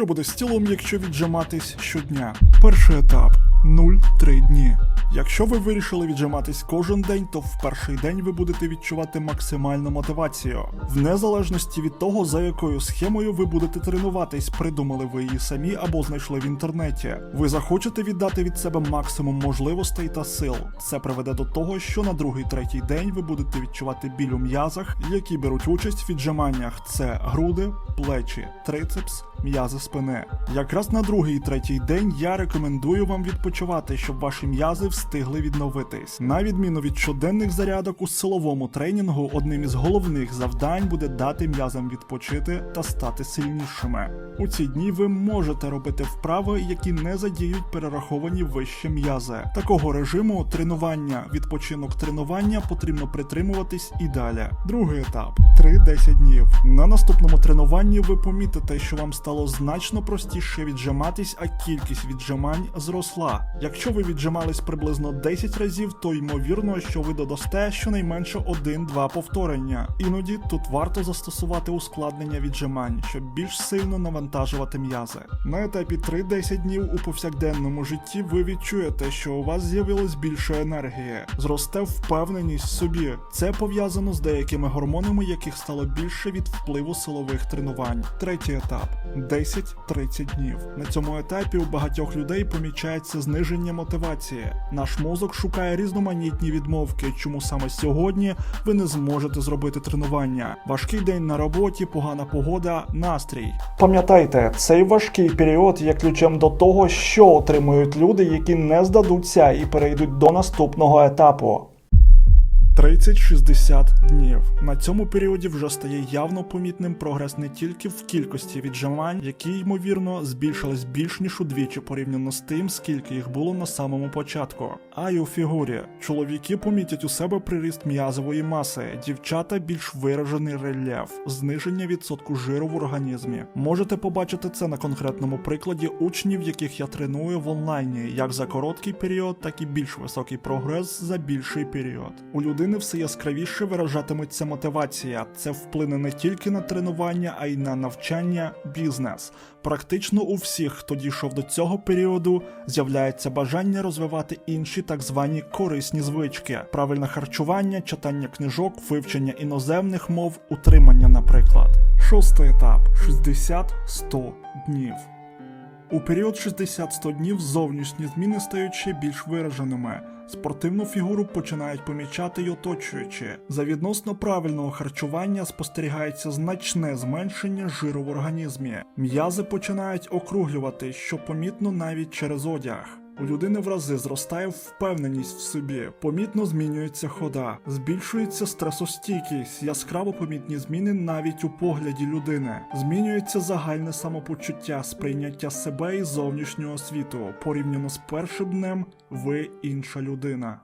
Що буде з тілом, якщо віджиматись щодня? Перший етап 0-3 дні. Якщо ви вирішили віджиматись кожен день, то в перший день ви будете відчувати максимальну мотивацію. В незалежності від того, за якою схемою ви будете тренуватись, придумали ви її самі або знайшли в інтернеті. Ви захочете віддати від себе максимум можливостей та сил. Це приведе до того, що на другий третій день ви будете відчувати біль у м'язах, які беруть участь в віджиманнях. Це груди, плечі, трицепс, м'язи спини. Якраз на другий і третій день я рекомендую вам відпочивати, щоб ваші м'язи встигли відновитись. На відміну від щоденних зарядок у силовому тренінгу, одним із головних завдань буде дати м'язам відпочити та стати сильнішими. У ці дні ви можете робити вправи, які не задіють перераховані вище м'язи. Такого режиму тренування, відпочинок тренування потрібно притримуватись і далі. Другий етап 3-10 днів. На наступному тренуванні ви помітите, що вам стало значно простіше віджиматись, а кількість віджимань зросла. Якщо ви віджимались приблизно 10 разів, то ймовірно, що ви додасте щонайменше 1-2 повторення. Іноді тут варто застосувати ускладнення віджимань, щоб більш сильно навантажувати м'язи. На етапі 3-10 днів у повсякденному житті ви відчуєте, що у вас з'явилось більше енергії, зросте впевненість в собі. Це пов'язано з деякими гормонами, яких стало більше від впливу силових тренувань. Третій етап 10-30 днів. На цьому етапі у багатьох людей помічається зниження мотивації. Наш мозок шукає різноманітні відмовки, чому саме сьогодні ви не зможете зробити тренування. Важкий день на роботі, погана погода, настрій. Пам'ятайте, цей важкий період є ключем до того, що отримують люди, які не здадуться і перейдуть до наступного етапу. 30-60 днів. На цьому періоді вже стає явно помітним прогрес не тільки в кількості віджимань, які ймовірно збільшились більш ніж удвічі порівняно з тим, скільки їх було на самому початку, а й у фігурі. Чоловіки помітять у себе приріст м'язової маси, дівчата більш виражений рельєф, зниження відсотку жиру в організмі. Можете побачити це на конкретному прикладі учнів, яких я треную в онлайні, як за короткий період, так і більш високий прогрес за більший період. У людини все яскравіше виражатиметься мотивація. Це вплине не тільки на тренування, а й на навчання, бізнес. Практично у всіх, хто дійшов до цього періоду, з'являється бажання розвивати інші так звані корисні звички: правильне харчування, читання книжок, вивчення іноземних мов, утримання, наприклад. Шостий етап 60-100 днів. У період 60-100 днів зовнішні зміни стають ще більш вираженими. Спортивну фігуру починають помічати й оточуючі. За відносно правильного харчування спостерігається значне зменшення жиру в організмі. М'язи починають округлювати, що помітно навіть через одяг. У людини в рази зростає впевненість в собі, помітно змінюється хода, збільшується стресостійкість, яскраво помітні зміни навіть у погляді людини. Змінюється загальне самопочуття, сприйняття себе і зовнішнього світу. Порівняно з першим днем, ви інша людина.